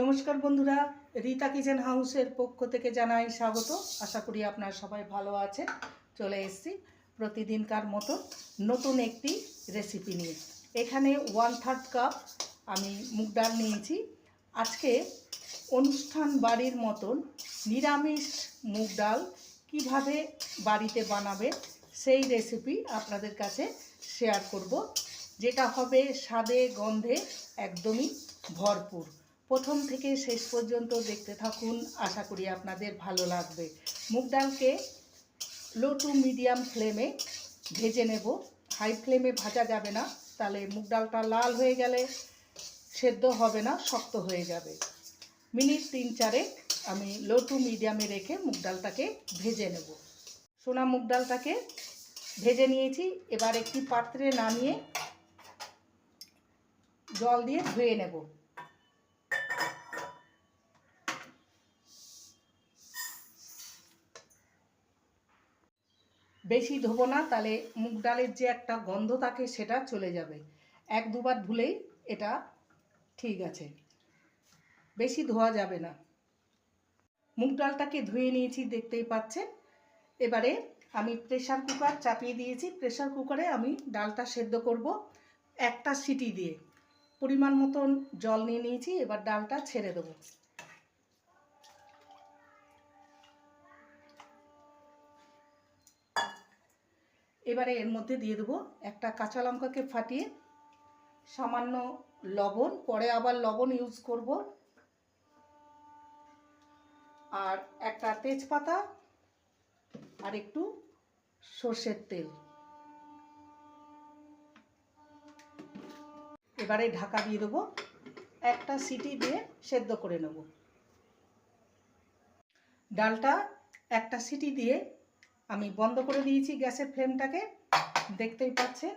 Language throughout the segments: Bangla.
নমস্কার বন্ধুরা, রীতা কিচেন হাউসের পক্ষ থেকে জানাই স্বাগত। আশা করি আপনারা সবাই ভালো আছেন। চলে এসেছি প্রতিদিনকার মতো নতুন একটি রেসিপি নিয়ে। এখানে ওয়ান থার্ড কাপ আমি মুগ ডাল নিয়েছি। আজকে অনুষ্ঠান বাড়ির মতন নিরামিষ মুগ ডাল কীভাবে বাড়িতে বানাবে সেই রেসিপি আপনাদের কাছে শেয়ার করব, যেটা হবে স্বাদে গন্ধে একদমই ভরপুর। প্রথম থেকে শেষ পর্যন্ত দেখতে থাকুন। আশা করি আপনাদের ভালো লাগবে। মুগ ডালকে লো টু মিডিয়াম ফ্লেমে ভেজে নেব। হাই ফ্লেমে ভাজা যাবে না। তাহলে মুগ ডালটা লাল হয়ে গেলে সেদ্ধ হবে না, শক্ত হয়ে যাবে। মিনিট তিন চারে আমি লো টু মিডিয়ামে রেখে মুগ ডালটাকে ভেজে নেব। সোনা মুগ ডালটাকে ভেজে নিয়েছি। এবার একটি পাত্রে নামিয়ে জল দিয়ে ধুয়ে নেব। বেশি ধোবো না, তাহলে মুগ ডালের যে একটা গন্ধ থাকে সেটা চলে যাবে। এক দুবার ধুলেই এটা ঠিক আছে। বেশি ধোয়া যাবে না। মুগ ডালটাকে ধুয়ে নিয়েছি, দেখতেই পাচ্ছেন। এবারে আমি প্রেশার কুকার চাপিয়ে দিয়েছি। প্রেশার কুকারে আমি ডালটা সেদ্ধ করব একটা সিটি দিয়ে। পরিমাণ মতন জল নিয়ে নিয়েছি, এবার ডালটা ছেড়ে দেবো। এবারে এর মধ্যে দিয়ে দেবো একটা কাঁচা লঙ্কাকে ফাটিয়ে সামান্য লবণ, পরে আবার লবণ ইউজ করব। আর একটা তেজপাতা আর একটু সর্ষের তেল। এবারে ঢাকা দিয়ে দেবো, একটা সিটি দিয়ে সেদ্ধ করে নেব। ডালটা একটা সিটি দিয়ে আমি বন্ধ করে দিয়েছি গ্যাসের ফ্লেমটাকে। দেখতেই পাচ্ছেন।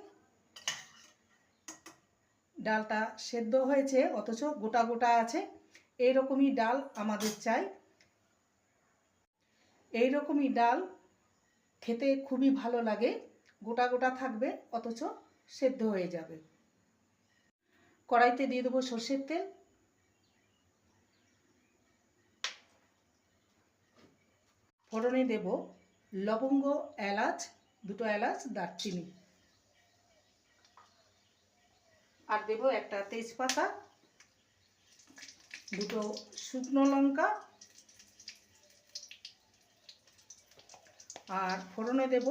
ডালটা সেদ্ধ হয়েছে, অথচ গোটা গোটা আছে। এইরকমই ডাল আমাদের চাই। এই রকমই ডাল খেতে খুবই ভালো লাগে। গোটা গোটা থাকবে, অথচ সেদ্ধ হয়ে যাবে। কড়াইতে দিয়ে দেবো সর্ষের তেল। ফোড়নে দেব লবঙ্গ, এলাচ, দুটো এলাচ, দারচিনি। আর দেব একটা তেজপাতা, দুটো শুকনো লঙ্কা, আর ফোড়নে দেব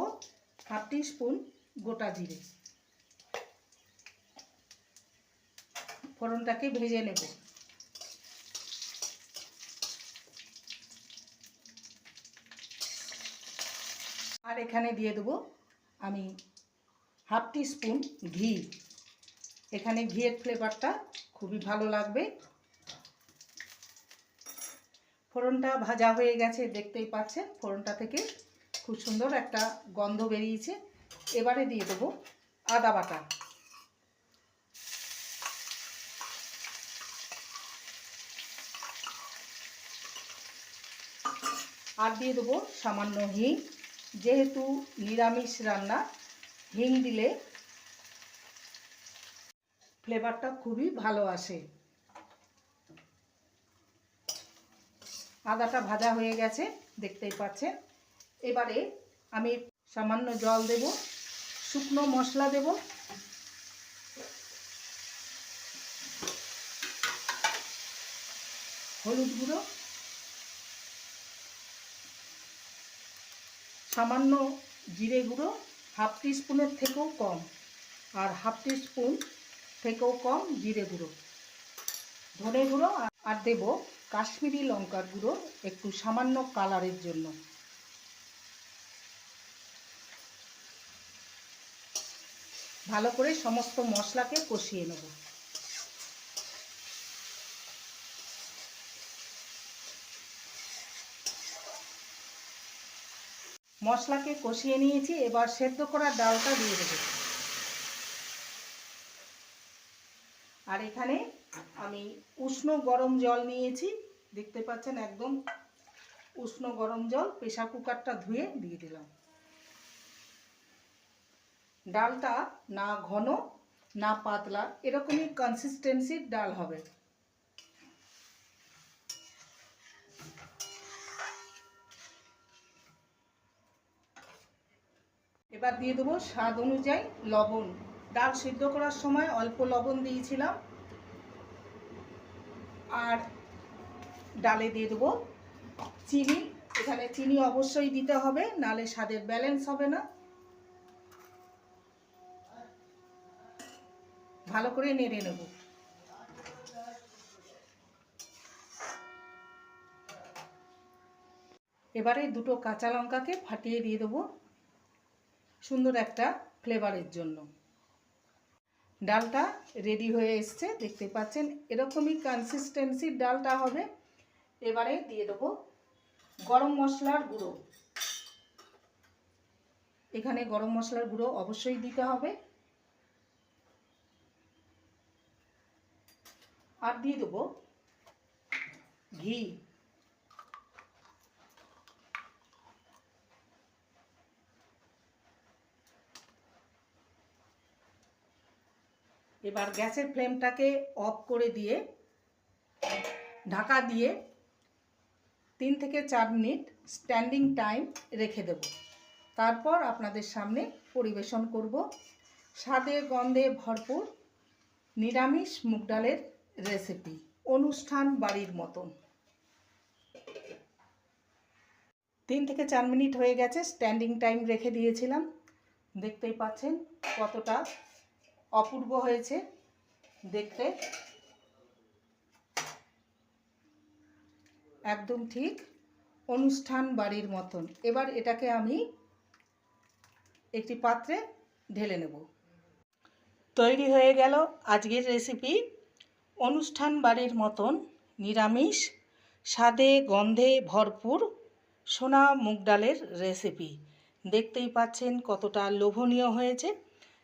হাফ স্পুন গোটা জিরে। ফোড়নটাকে ভেজে নেব। আর এখানে দিয়ে দেবো আমি হাফ টি স্পুন ঘি। এখানে ঘিয়ের ফ্লেভারটা খুবই ভালো লাগবে। ফোড়নটা ভাজা হয়ে গেছে, দেখতেই পাচ্ছেন, ফোড়নটা থেকে খুব সুন্দর একটা গন্ধ বেরিয়েছে। এবারে দিয়ে দেবো আদা বাটা। আর দিয়ে দেবো সামান্য হিং। যেহেতু নিরামিষ রান্না, হিং দিলে ফ্লেভারটা খুবই ভালো আসে। আদাটা ভাজা হয়ে গেছে, দেখতেই পাচ্ছেন। এবারে আমি সামান্য জল দেব, শুকনো মশলা দেব। হলুদ গুঁড়ো। সামান্য জিরে গুঁড়ো হাফ স্পুনের থেকেও কম আর হাফ স্পুন থেকেও কম জিরে গুঁড়ো। ধনে গুঁড়ো আর দেব কাশ্মীরি লঙ্কার গুঁড়ো একটু সামান্য কালারের জন্য। ভালো করে সমস্ত মশলাকে কষিয়ে নেব। মশলাকে কষিয়ে নিয়েছি, এবার সেদ্ধ করা ডালটা দিয়ে দেবো। আর এখানে আমি উষ্ণ গরম জল নিয়েছি, দেখতে পাচ্ছেন একদম উষ্ণ গরম জল প্রেশার কুকারটা ধুয়ে দিয়ে দিলাম। ডালটা না ঘন, না পাতলা, এরকমই কনসিস্টেন্সির ডাল হবে। এবার দিয়ে দেবো স্বাদ অনুযায়ী লবণ। ডাল সিদ্ধ করার সময় অল্প লবণ দিয়েছিলাম। আর ডালে দিয়ে দেবো চিনি। এখানে চিনি অবশ্যই দিতে হবে, নালে স্বাদের ব্যালেন্স হবে না। ভালো করে নেড়ে নেব। এবারে দুটো কাঁচা লঙ্কাকে ফাটিয়ে দিয়ে দেবো। সুন্দর একটা ফ্লেভারের জন্য। ডালটা রেডি হয়ে এসছে, দেখতে পাচ্ছেন এরকমই কনসিস্টেন্সির ডালটা হবে। এবারে দিয়ে দেবো গরম মশলার গুঁড়ো। এখানে গরম মশলার গুঁড়ো অবশ্যই দিতে হবে। আর দিয়ে দেবো ঘি। এবার গ্যাসের ফ্লেমটাকে অফ করে দিয়ে, ঢাকা দিয়ে তিন থেকে চার মিনিট স্ট্যান্ডিং টাইম রেখে দেব। তারপর আপনাদের সামনে পরিবেশন করব। স্বাদে গন্ধে ভরপুর নিরামিষ মুগ ডালের রেসিপি, অনুষ্ঠান বাড়ির মতন। তিন থেকে চার মিনিট হয়ে গেছে, স্ট্যান্ডিং টাইম রেখে দিয়েছিলাম। দেখতেই পাচ্ছেন কতটা অপূর্ব হয়েছে দেখতে। একদম ঠিক অনুষ্ঠান বাড়ির মতন। এবার এটাকে আমি একটি পাত্রে ঢেলে নেব। তৈরি হয়ে গেল আজকের রেসিপি। অনুষ্ঠান বাড়ির মতন নিরামিষ, স্বাদে গন্ধে ভরপুর সোনা মুগ ডালের রেসিপি। দেখতেই পাচ্ছেন কতটা লোভনীয় হয়েছে।